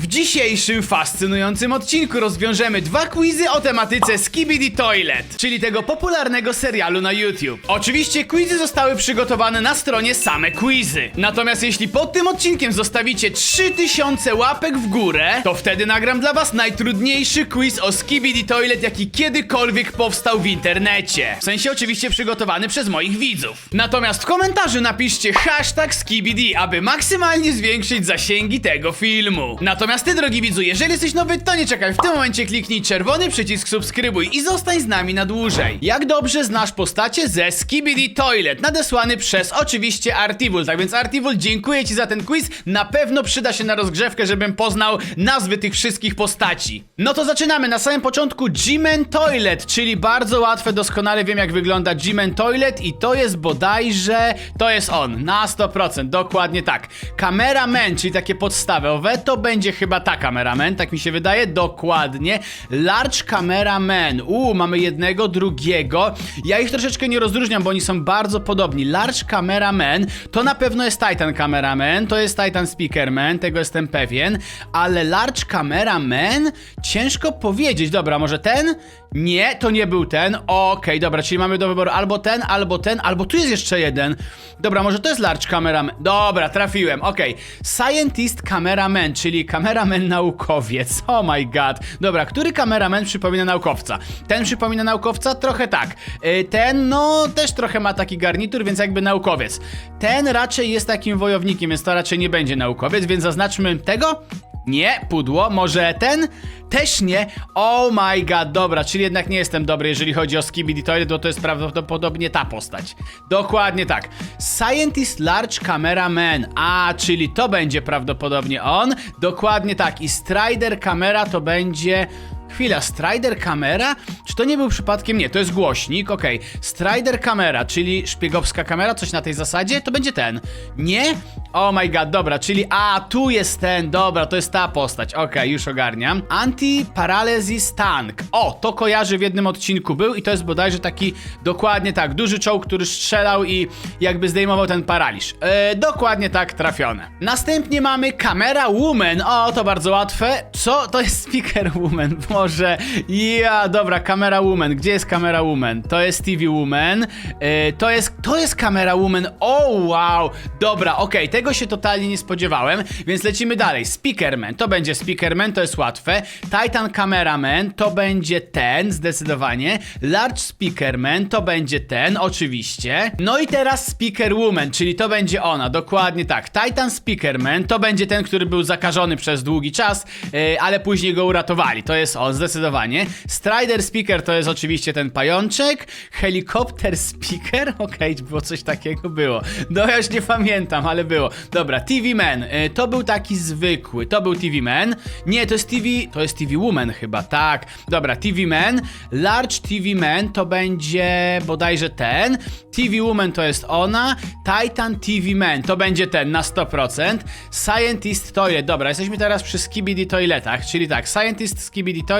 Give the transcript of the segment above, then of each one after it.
W dzisiejszym fascynującym odcinku rozwiążemy dwa quizy o tematyce Skibidi Toilet, czyli tego popularnego serialu na YouTube. Oczywiście quizy zostały przygotowane na stronie same quizy. Natomiast jeśli pod tym odcinkiem zostawicie 3000 łapek w górę, to wtedy nagram dla was najtrudniejszy quiz o Skibidi Toilet, jaki kiedykolwiek powstał w internecie. W sensie oczywiście przygotowany przez moich widzów. Natomiast w komentarzu napiszcie hashtag Skibidi, aby maksymalnie zwiększyć zasięgi tego filmu. Natomiast ty, drogi widzu, jeżeli jesteś nowy, to nie czekaj. W tym momencie kliknij czerwony przycisk subskrybuj i zostań z nami na dłużej. Jak dobrze znasz postacie ze Skibidi Toilet, nadesłany przez oczywiście Artivul. Tak więc Artivul, dziękuję ci za ten quiz. Na pewno przyda się na rozgrzewkę, żebym poznał nazwy tych wszystkich postaci. No to zaczynamy. Na samym początku G-Man Toilet, czyli bardzo łatwe, doskonale wiem jak wygląda G-Man Toilet i to jest bodajże, to jest on, na 100%, dokładnie tak. Cameraman, czyli takie podstawowe, to będzie chyba ta cameraman, tak mi się wydaje, dokładnie. Large Cameraman, uuu, mamy jednego, drugiego. Ja ich troszeczkę nie rozróżniam, bo oni są bardzo podobni. Large Cameraman, to na pewno jest Titan Cameraman, to jest Titan Speakerman, tego jestem pewien, ale Large Cameraman, ciężko powiedzieć. Dobra, może ten? Nie, to nie był ten. Okej, dobra, czyli mamy do wyboru albo ten, albo ten, albo tu jest jeszcze jeden. Dobra, może to jest Large Cameraman. Dobra, trafiłem, okej. Scientist Cameraman, czyli kameraman naukowiec. Oh my god. Dobra, który kameraman przypomina naukowca? Ten przypomina naukowca? Trochę tak. Y, Ten, no, też trochę ma taki garnitur, więc jakby naukowiec. Ten raczej jest takim wojownikiem, więc to raczej nie będzie naukowiec, więc zaznaczmy tego. Nie, pudło, może ten? Też nie. Oh my god, dobra, czyli jednak nie jestem dobry, jeżeli chodzi o Skibidi Toilet, bo to jest prawdopodobnie ta postać. Dokładnie tak. Scientist Large Cameraman. A, czyli to będzie prawdopodobnie on. Dokładnie tak. I Strider Camera to będzie... Chwila, Strider kamera? Czy to nie był przypadkiem? Nie, to jest głośnik, okej. Strider kamera, czyli szpiegowska kamera, coś na tej zasadzie? To będzie ten. Nie? Oh my god, dobra, czyli a, tu jest ten, dobra, to jest ta postać, okej, już ogarniam. Anti-Paralysis Tank. O, to kojarzy w jednym odcinku był i to jest bodajże taki, dokładnie tak, duży czołg, który strzelał i jakby zdejmował ten paraliż. E, dokładnie tak, trafione. Następnie mamy Camera Woman. O, to bardzo łatwe. Co? To jest Speaker Woman, może. Ja, dobra, Camera Woman. Gdzie jest Camera Woman? To jest TV Woman. E, to jest, to jest Camera Woman. O, wow. Dobra, okej, tego się totalnie nie spodziewałem, więc lecimy dalej. Speakerman, to będzie Speakerman, to jest łatwe. Titan Cameraman, to będzie ten, zdecydowanie. Large Speakerman, to będzie ten, oczywiście. No i teraz Speaker Woman, czyli to będzie ona, dokładnie tak. Titan Speakerman, to będzie ten, który był zakażony przez długi czas, yy, ale później go uratowali. To jest on, zdecydowanie. Strider Speaker to jest oczywiście ten pajączek. Helikopter Speaker, okej, było coś takiego, było. No ja już nie pamiętam, ale było. Dobra, TV Man, yy, to był taki zwykły, to był TV Man. Nie, to jest TV, to jest TV Woman chyba, tak. Dobra, TV Man, Large TV Man to będzie bodajże ten. TV Woman to jest ona. Titan TV Man to będzie ten na 100%. Scientist Toilet, dobra, jesteśmy teraz przy Skibidi Toiletach, czyli tak, Scientist Skibidi Toilet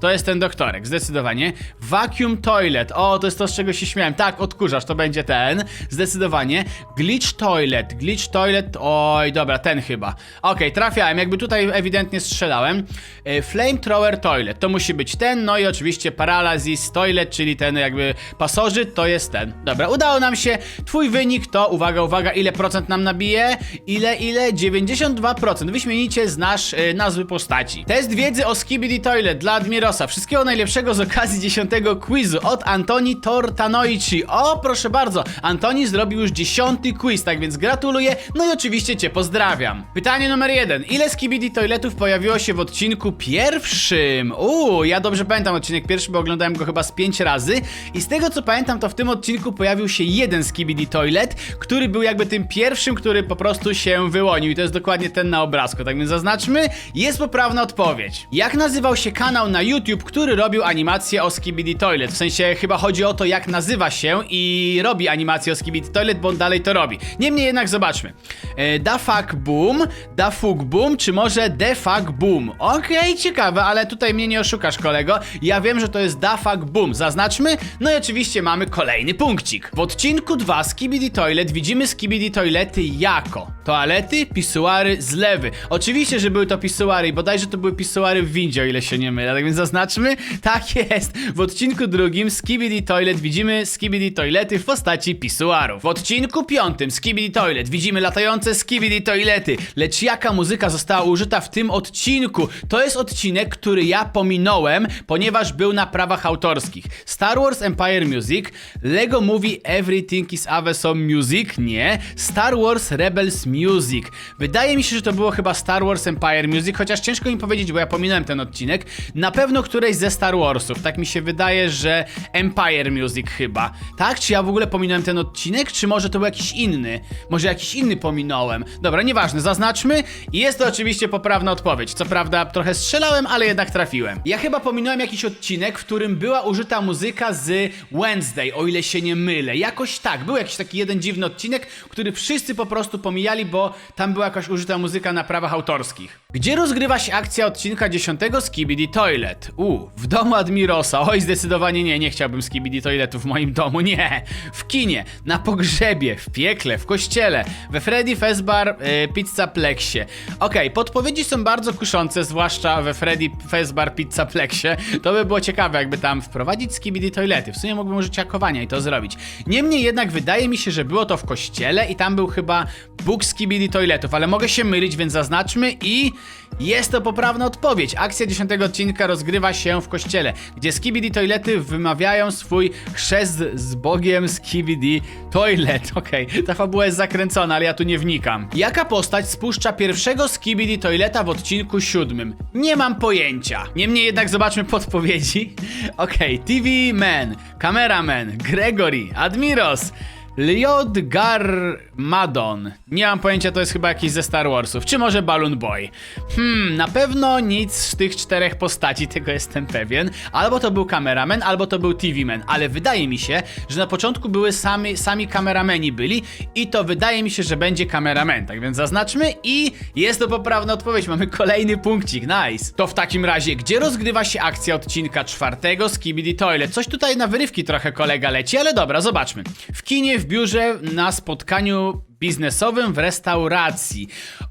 to jest ten doktorek, zdecydowanie. Vacuum Toilet, o, to jest to, z czego się śmiałem. Tak, odkurzacz, to będzie ten, zdecydowanie. Glitch Toilet, Glitch Toilet, oj, dobra, ten chyba. Okej, trafiałem, jakby tutaj ewidentnie strzelałem. E, Flamethrower Toilet, to musi być ten, no i oczywiście Paralysis Toilet, czyli ten jakby pasożyt, to jest ten. Dobra, udało nam się. Twój wynik to, uwaga, uwaga, ile procent nam nabije? Ile, ile? 92%. Wyśmienicie znasz y, nazwy postaci. Test wiedzy o Skibidi Toilet dla Admirosa. Wszystkiego najlepszego z okazji 10 quizu od Antoni Tortanoici. O, proszę bardzo, Antoni zrobił już 10 quiz, tak więc gratuluję, no i oczywiście cię pozdrawiam. Pytanie numer jeden. Ile Skibidi Toiletów pojawiło się w odcinku pierwszym? Uuu, ja dobrze pamiętam odcinek pierwszy, bo oglądałem go chyba z 5 razy i z tego co pamiętam, to w tym odcinku pojawił się jeden Skibidi Toilet, który był jakby tym pierwszym, który po prostu się wyłonił i to jest dokładnie ten na obrazku, tak więc zaznaczmy, jest poprawna odpowiedź. Jak nazywał się kanał na YouTube, który robił animację o Skibidi Toilet. W sensie chyba chodzi o to, jak nazywa się i robi animację o Skibidi Toilet, bo on dalej to robi. Niemniej jednak zobaczmy. E, da fuck boom, da fuck boom, czy może de fuck boom? Okej, ciekawe, ale tutaj mnie nie oszukasz, kolego. Ja wiem, że to jest da fuck boom. Zaznaczmy. No i oczywiście mamy kolejny punkcik. W odcinku 2 Skibidi Toilet widzimy Skibidi Toilety jako toalety, pisuary, zlewy. Oczywiście, że były to pisuary bodajże to były pisuary w windzie, o ile się nie mylę. Tak więc zaznaczmy. Tak jest. W odcinku drugim Skibidi Toilet widzimy Skibidi Toilety w postaci pisuarów. W odcinku piątym Skibidi Toilet widzimy latające Skibidi Toilety. Lecz jaka muzyka została użyta w tym odcinku? To jest odcinek, który ja pominąłem, ponieważ był na prawach autorskich. Star Wars Empire Music, Lego Movie Everything is Awesome Music, nie. Star Wars Rebels Music. Wydaje mi się, że to było chyba Star Wars Empire Music, chociaż ciężko mi powiedzieć, bo ja pominąłem ten odcinek. Na pewno któreś ze Star Warsów. Tak mi się wydaje, że Empire Music chyba. Tak? Czy ja w ogóle pominąłem ten odcinek, czy może to był jakiś inny? Może jakiś inny pominąłem. Dobra, nieważne, zaznaczmy. Jest to oczywiście poprawna odpowiedź. Co prawda trochę strzelałem, ale jednak trafiłem. Ja chyba pominąłem jakiś odcinek, w którym była użyta muzyka z Wednesday, o ile się nie mylę. Jakoś tak, był jakiś taki jeden dziwny odcinek, który wszyscy po prostu pomijali, bo tam była jakaś użyta muzyka na prawach autorskich. Gdzie rozgrywa się akcja odcinka 10 Toilet? U, w domu Admirosa. Oj, zdecydowanie nie, nie chciałbym Skibidi Toiletu w moim domu, nie. W kinie, na pogrzebie, w piekle, w kościele, we Freddy Fazbar yy, Pizza Plexie. Okej, podpowiedzi są bardzo kuszące, zwłaszcza we Freddy Fazbar Pizza Plexie. To by było ciekawe, jakby tam wprowadzić Skibidi Toilety. W sumie mógłbym użyć hakowania i to zrobić. Niemniej jednak wydaje mi się, że było to w kościele i tam był chyba Bóg Skibidi Toiletów, ale mogę się mylić, więc zaznaczmy i jest to poprawna odpowiedź. Akcja 10 odcinka rozgrywa się w kościele, gdzie Skibidi Toilety wymawiają swój chrzest z Bogiem Skibidi Toilet. Okej, ta fabuła jest zakręcona, ale ja tu nie wnikam. Jaka postać spuszcza pierwszego Skibidi Toileta w odcinku siódmym? Nie mam pojęcia. Niemniej jednak zobaczmy podpowiedzi. Okej, TV Man, Cameraman, Gregory, Admiros, Liodgar Madon. Nie mam pojęcia, to jest chyba jakiś ze Star Warsów. Czy może Balloon Boy? Hmm, na pewno nic z tych czterech postaci, tego jestem pewien. Albo to był kameraman, albo to był TV Man. Ale wydaje mi się, że na początku były sami, sami kamerameni byli i to wydaje mi się, że będzie kameraman. Tak więc zaznaczmy i jest to poprawna odpowiedź. Mamy kolejny punkcik, nice. To w takim razie, gdzie rozgrywa się akcja odcinka czwartego z Kibidi Toilet? Coś tutaj na wyrywki trochę kolega leci, ale dobra, zobaczmy. W kinie, w biurze, na spotkaniu biznesowym w restauracji.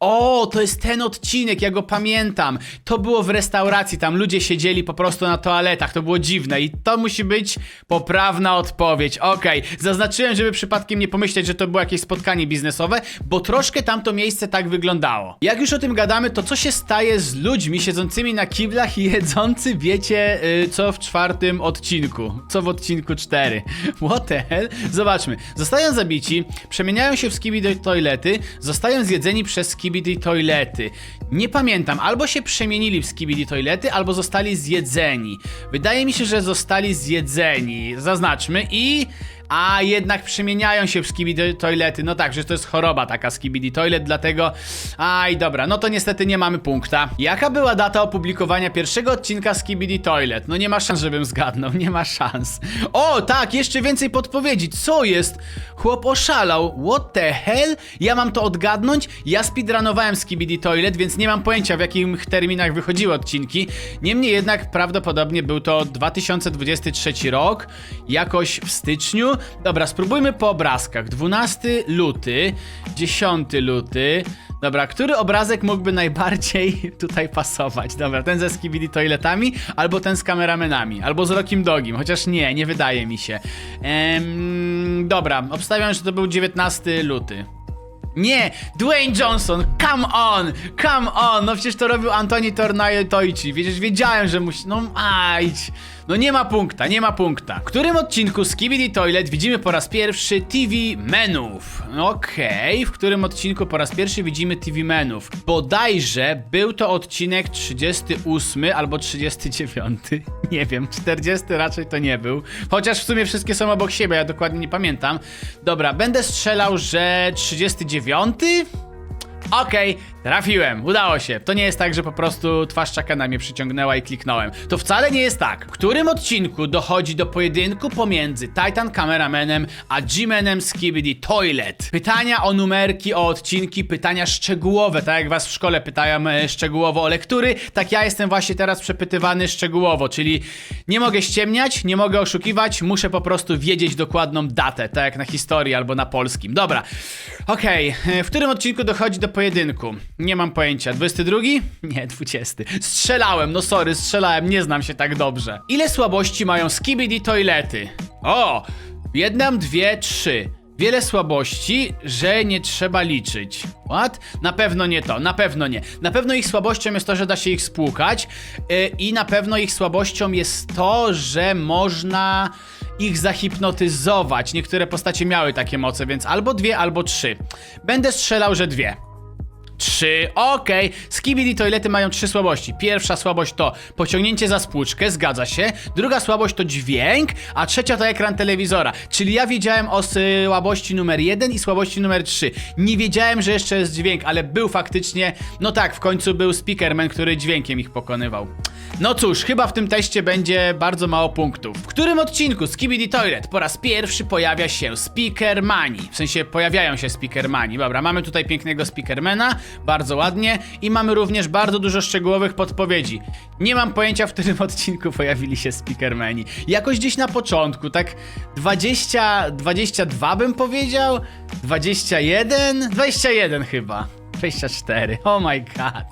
O, to jest ten odcinek, ja go pamiętam. To było w restauracji, tam ludzie siedzieli po prostu na toaletach, to było dziwne i to musi być poprawna odpowiedź. Okej, zaznaczyłem, żeby przypadkiem nie pomyśleć, że to było jakieś spotkanie biznesowe, bo troszkę tamto miejsce tak wyglądało. Jak już o tym gadamy, to co się staje z ludźmi siedzącymi na kiblach i jedzący, wiecie, yy, co w czwartym odcinku? Co w odcinku 4? What the hell? Zobaczmy. Zostają zabici, przemieniają się w skibidi toilety, zostają zjedzeni przez skibidi toilety. Nie pamiętam, albo się przemienili w skibidi toilety, albo zostali zjedzeni. Wydaje mi się, że zostali zjedzeni. Zaznaczmy i... A jednak przemieniają się w skibidi toilety. No tak, że to jest choroba taka skibidi toilet, dlatego. Aj, dobra, no to niestety nie mamy punkta. Jaka była data opublikowania pierwszego odcinka skibidi toilet? No nie ma szans, żebym zgadnął, nie ma szans. O, tak, jeszcze więcej podpowiedzi. Co jest? Chłop oszalał. What the hell? Ja mam to odgadnąć? Ja speedrunowałem skibidi toilet, więc nie mam pojęcia w jakich terminach wychodziły odcinki. Niemniej jednak prawdopodobnie był to 2023 rok, jakoś w styczniu. Dobra, spróbujmy po obrazkach. 12 luty, 10 luty. Dobra, który obrazek mógłby najbardziej tutaj pasować? Dobra, ten ze skibidi toiletami, albo ten z kameramenami, albo z Rokim Dogim, chociaż nie, nie wydaje mi się. Ehm, dobra, obstawiam, że to był 19 luty. Nie! Dwayne Johnson! Come on! Come on! No przecież to robił Antoni Tornaje Toici. Przecież wiedziałem, że musi... No ajdź! No nie ma punkta, nie ma punkta. W którym odcinku Skibidi Toilet widzimy po raz pierwszy TV menów? Okej, w którym odcinku po raz pierwszy widzimy TV menów? Bodajże był to odcinek 38 albo 39. Nie wiem, 40 raczej to nie był. Chociaż w sumie wszystkie są obok siebie, ja dokładnie nie pamiętam. Dobra, będę strzelał, że 39? Okej, Trafiłem, udało się. To nie jest tak, że po prostu twarz Chuckena mnie przyciągnęła i kliknąłem. To wcale nie jest tak. W którym odcinku dochodzi do pojedynku pomiędzy Titan Cameramanem a G-Manem Skibidi Toilet? Pytania o numerki, o odcinki, pytania szczegółowe, tak jak was w szkole pytają e, szczegółowo o lektury, tak ja jestem właśnie teraz przepytywany szczegółowo, czyli nie mogę ściemniać, nie mogę oszukiwać, muszę po prostu wiedzieć dokładną datę, tak jak na historii albo na polskim. Dobra, okej, e, w którym odcinku dochodzi do pojedynku? Nie mam pojęcia. 22? Nie, 20. Strzelałem, no sorry, strzelałem, nie znam się tak dobrze. Ile słabości mają Skibidi Toilety? O! Jedną, dwie, trzy. Wiele słabości, że nie trzeba liczyć. What? Na pewno nie to, na pewno nie. Na pewno ich słabością jest to, że da się ich spłukać yy, i na pewno ich słabością jest to, że można ich zahipnotyzować. Niektóre postacie miały takie moce, więc albo dwie, albo trzy. Będę strzelał, że dwie. Trzy, okej. Skibidi toilety mają trzy słabości. Pierwsza słabość to pociągnięcie za spłuczkę, zgadza się. Druga słabość to dźwięk, a trzecia to ekran telewizora. Czyli ja wiedziałem o słabości numer jeden i słabości numer trzy. Nie wiedziałem, że jeszcze jest dźwięk, ale był faktycznie. No tak, w końcu był Speakerman, który dźwiękiem ich pokonywał. No cóż, chyba w tym teście będzie bardzo mało punktów. W którym odcinku Skibidi Toilet po raz pierwszy pojawia się Speakermani? W sensie pojawiają się Speakermani. Dobra, mamy tutaj pięknego Speakermana, bardzo ładnie i mamy również bardzo dużo szczegółowych podpowiedzi. Nie mam pojęcia, w którym odcinku pojawili się Speakermani. Jakoś gdzieś na początku, tak 20, 22 bym powiedział? 21? 21 chyba. 24. Oh my god.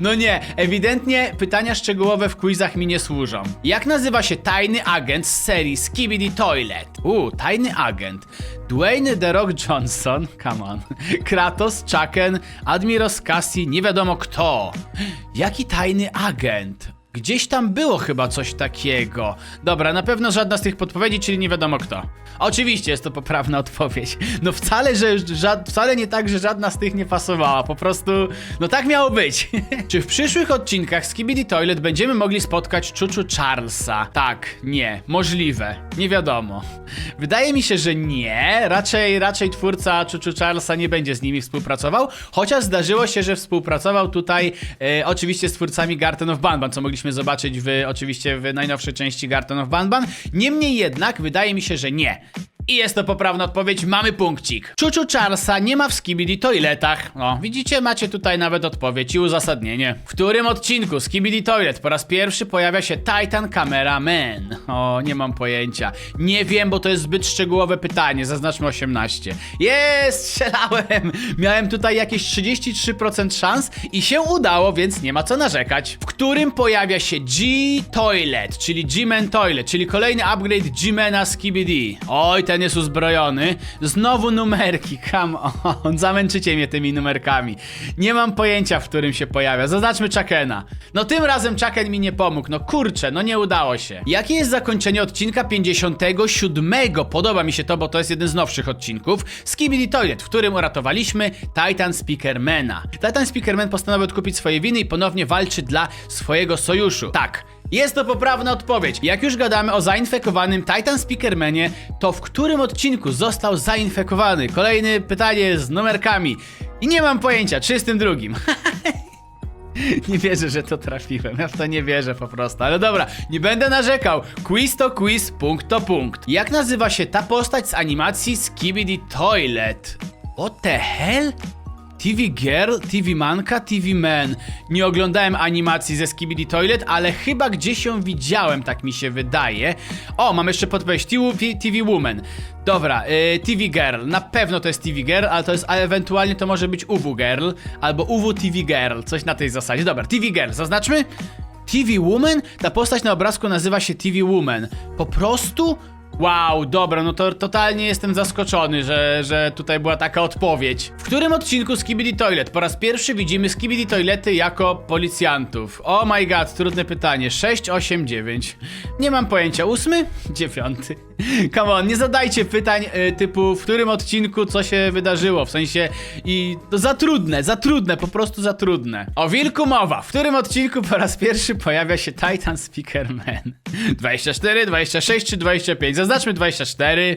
No nie, ewidentnie pytania szczegółowe w quizach mi nie służą. Jak nazywa się tajny agent z serii Skibidi Toilet? Uuu, tajny agent. Dwayne The Rock Johnson, come on. Kratos, Chucken, Admiros Cassie, nie wiadomo kto. Jaki tajny agent? Gdzieś tam było chyba coś takiego. Dobra, na pewno żadna z tych podpowiedzi, czyli nie wiadomo kto. Oczywiście jest to poprawna odpowiedź. No wcale, że ża- wcale nie tak, że żadna z tych nie pasowała. Po prostu, no tak miało być. Czy w przyszłych odcinkach Skibidi Toilet będziemy mogli spotkać Chuchu Charlesa? Tak, nie, możliwe, nie wiadomo. Wydaje mi się, że nie. Raczej, raczej twórca Chuchu Charlesa nie będzie z nimi współpracował. Chociaż zdarzyło się, że współpracował tutaj e, oczywiście z twórcami Garten of Banban, co mogliśmy zobaczyć w oczywiście w najnowszej części Garten of Banban. Niemniej jednak wydaje mi się, że nie. I jest to poprawna odpowiedź, mamy punkcik. Chuchu Charlesa nie ma w Skibidi Toiletach. O, widzicie, macie tutaj nawet odpowiedź i uzasadnienie. W którym odcinku Skibidi Toilet po raz pierwszy pojawia się Titan Cameraman? O, nie mam pojęcia. Nie wiem, bo to jest zbyt szczegółowe pytanie, zaznaczmy 18. Jest, strzelałem! Miałem tutaj jakieś 33% szans i się udało, więc nie ma co narzekać. W którym pojawia się G-Toilet, czyli G-Man Toilet, czyli kolejny upgrade G-Mana Skibidi. Oj, ten jest uzbrojony. Znowu numerki, come on, zamęczycie mnie tymi numerkami. Nie mam pojęcia, w którym się pojawia. Zaznaczmy Chuckena. No tym razem Chucken mi nie pomógł, no kurczę, no nie udało się. Jakie jest zakończenie odcinka 57? Podoba mi się to, bo to jest jeden z nowszych odcinków. Skibidi Toilet, w którym uratowaliśmy Titan Speakermana. Titan Speakerman postanowił odkupić swoje winy i ponownie walczy dla swojego sojuszu. Tak, jest to poprawna odpowiedź. Jak już gadamy o zainfekowanym Titan Speakermanie, to w którym odcinku został zainfekowany? Kolejne pytanie z numerkami. I nie mam pojęcia, 32. Nie wierzę, że to trafiłem. Ja w to nie wierzę po prostu. Ale dobra, nie będę narzekał. Quiz to quiz, punkt to punkt. Jak nazywa się ta postać z animacji Skibidi Toilet? What the hell? TV Girl, TV Manka, TV Man. Nie oglądałem animacji ze Skibidi Toilet, ale chyba gdzieś ją widziałem, tak mi się wydaje. O, mam jeszcze podpowiedź. TV, Woman. Dobra, y, TV Girl. Na pewno to jest TV Girl, ale to jest, a ewentualnie to może być UW Girl, albo UW TV Girl. Coś na tej zasadzie. Dobra, TV Girl. Zaznaczmy. TV Woman? Ta postać na obrazku nazywa się TV Woman. Po prostu? Wow, dobra, no to totalnie jestem zaskoczony, że, że tutaj była taka odpowiedź. W którym odcinku Skibidi Toilet po raz pierwszy widzimy Skibidi Toilety jako policjantów? Oh my god, trudne pytanie. 6, 8, 9. Nie mam pojęcia. Ósmy? Dziewiąty. Come on, nie zadajcie pytań y, typu w którym odcinku co się wydarzyło, w sensie i to za trudne, za trudne, po prostu za trudne. O wilku mowa, w którym odcinku po raz pierwszy pojawia się Titan Speakerman? 24, 26 czy 25? Zaznaczmy 24.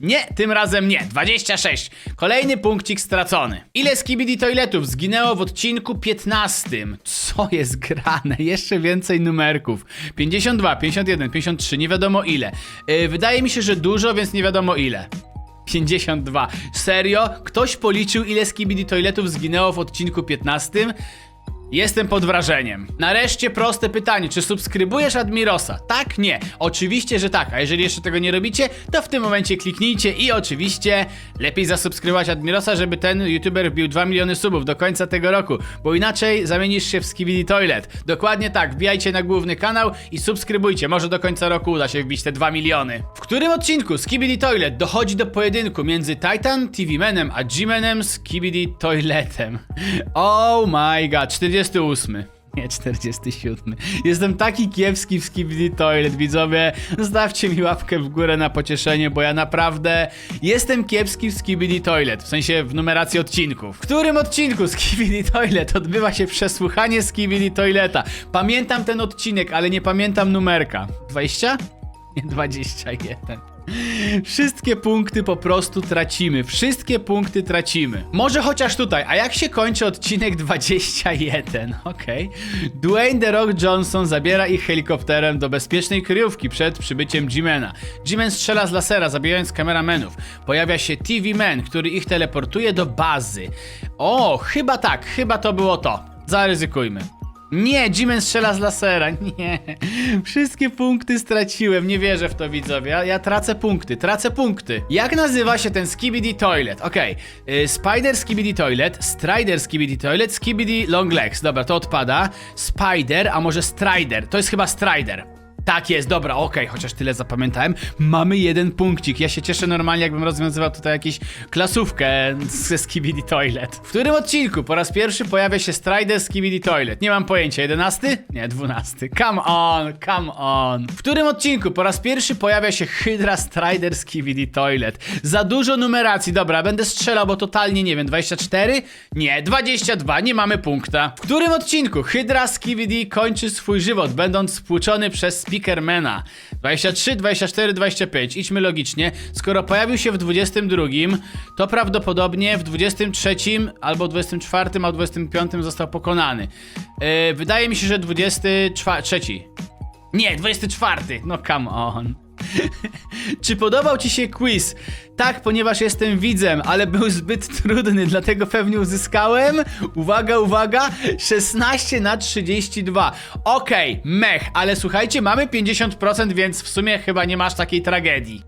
Nie, tym razem nie. 26. Kolejny punkcik stracony. Ile skibidi toiletów zginęło w odcinku 15? Co jest grane? Jeszcze więcej numerków. 52, 51, 53, nie wiadomo ile. Yy, wydaje mi się, że dużo, więc nie wiadomo ile. 52. Serio? Ktoś policzył ile skibidi toiletów zginęło w odcinku 15? Jestem pod wrażeniem. Nareszcie proste pytanie, czy subskrybujesz Admirosa? Tak, nie. Oczywiście, że tak, a jeżeli jeszcze tego nie robicie, to w tym momencie kliknijcie i oczywiście lepiej zasubskrybować Admirosa, żeby ten youtuber wbił 2 miliony subów do końca tego roku, bo inaczej zamienisz się w Skibidi Toilet. Dokładnie tak, wbijajcie na główny kanał i subskrybujcie, może do końca roku uda się wbić te 2 miliony. W którym odcinku Skibidi Toilet dochodzi do pojedynku między Titan TV Manem a G-Manem Skibidi Toiletem? Oh my god, 48. Nie, 47. Jestem taki kiepski w Skibidi Toilet, widzowie. Zostawcie mi łapkę w górę na pocieszenie, bo ja naprawdę jestem kiepski w Skibidi Toilet, w sensie w numeracji odcinków. W którym odcinku Skibidi Toilet odbywa się przesłuchanie Skibidi Toileta? Pamiętam ten odcinek, ale nie pamiętam numerka. 20? Nie, 21. Wszystkie punkty po prostu tracimy. Wszystkie punkty tracimy. Może chociaż tutaj. A jak się kończy odcinek 21? Okej. Dwayne The Rock Johnson zabiera ich helikopterem do bezpiecznej kryjówki przed przybyciem G-Mana. G-Man strzela z lasera, zabijając kameramenów. Pojawia się TV Man, który ich teleportuje do bazy. O, chyba tak, chyba to było to. Zaryzykujmy. Nie, Jimen strzela z lasera, nie. Wszystkie punkty straciłem, nie wierzę w to widzowie. Ja, ja tracę punkty, tracę punkty. Jak nazywa się ten Skibidi Toilet? Okej, y, Spider Skibidi Toilet, Strider Skibidi Toilet, Skibidi Long Legs. Dobra, to odpada. Spider, a może Strider? To jest chyba Strider. Tak jest, dobra, okej, chociaż tyle zapamiętałem. Mamy jeden punkcik. Ja się cieszę normalnie, jakbym rozwiązywał tutaj jakąś klasówkę ze Skibidi Toilet. W którym odcinku po raz pierwszy pojawia się Strider Skibidi Toilet? Nie mam pojęcia. 11? Nie, 12. Come on, come on. W którym odcinku po raz pierwszy pojawia się Hydra Strider Skibidi Toilet? Za dużo numeracji, dobra, będę strzelał, bo totalnie nie wiem. 24? Nie, 22, nie mamy punkta. W którym odcinku Hydra Skibidi kończy swój żywot, będąc spłuczony przez Speakermana? 23, 24, 25. Idźmy logicznie. Skoro pojawił się w 22, to prawdopodobnie w 23 albo 24 albo 25 został pokonany. Yy, wydaje mi się, że 23. Nie, 24. No come on. Czy podobał Ci się quiz? Tak, ponieważ jestem widzem, ale był zbyt trudny, dlatego pewnie uzyskałem. Uwaga, uwaga, 16 na 32. Okej, mech, ale słuchajcie, mamy 50%, więc w sumie chyba nie masz takiej tragedii.